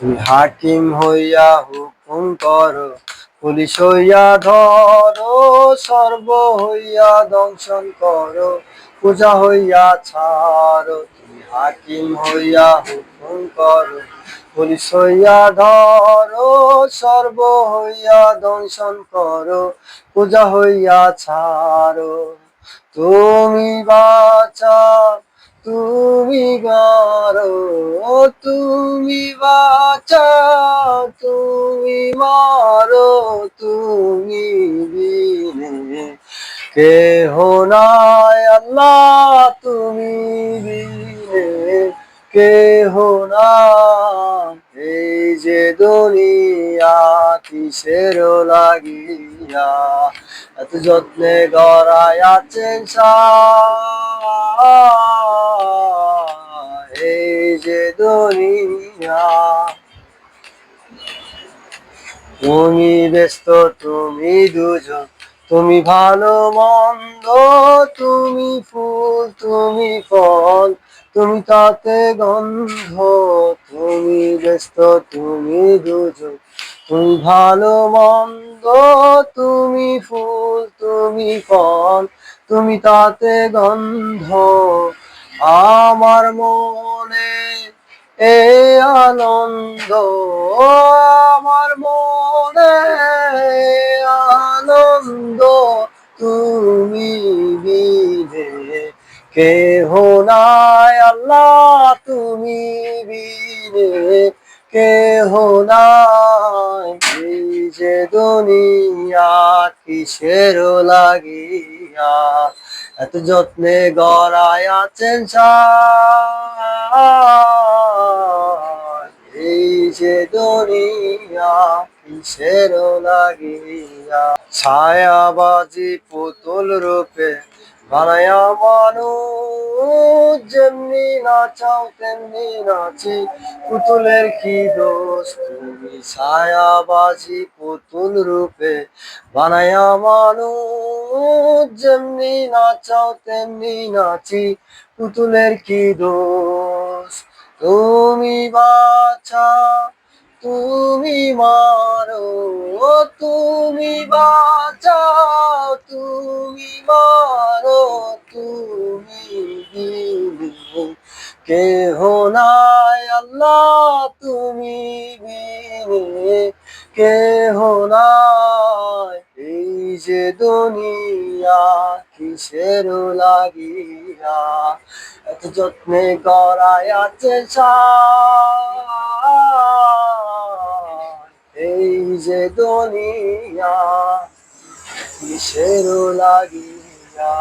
তুমি হাকিম হইয়া হুকুম করো, পুলিশ হইয়া ধরো, সর্ব হইয়া দংশন করো, পূজা হইয়া ছাড়ো, তুমি হাকিম হইয়া হুকুম করো, পুলিশ হইয়া ধরো, সর্ব হইয়া দংশন করো, পূজা হইয়া ছাড়ো, তুমি বাঁচা তুমি গারো তুমি বাঁচা তুমি মারো, তুমি বিনে কেহ নাই আল্লাহ তুমি বিনে কেহ নাই এই যে দুনিয়া কিসের লাগিয়া, এত যত্নে গড়ায় আছেন এই যে দুনিয়া। তুমি ব্যস্ত, তুমি দুজন, তুমি ভালো, মন্দ, তুমি ফুল, তুমি ফল, তুমি তাতে গন্ধ, তুমি ব্যস্ত, তুমি দুজন, তুমি ভালো, মন্দ, তুমি ফুল, তুমি ফল, তুমি তাতে গন্ধ। আমার মনে এ আনন্দ আমার মনে আনন্দ তুমি বিনে কেহ নাই আল্লাহ তুমি বিনে কেহ নাই যে দুনিয়া কিসের লাগিয়া এত যত্নে গড়ায় আছেন সার। যে দরিয়া কিসের লাগিয়া? ছায়াবাজি পুতুল রূপে বানায়া মানুষ যেমনি নাচাও, তেমনি নাচি। পুতুলের কি দোষ? তুমি ছায়াবাজি পুতুল রূপে বানায়া মানুষ যেমনি নাচাও, তেমনি নাচি। পুতুলের কি দোষ? তুমি বাছা, তুমি মারো তুমি বাঁচাও তুমি মারো, তুমি বিনে। কেহ নাই আল্লাহ, তুমি বিনে। কেহ নাই যে দুনিয়া কিসের লাগিয়া? এত যত্নে গড়ায় আছে এই যে দুনিয়া কিসের লাগিয়া?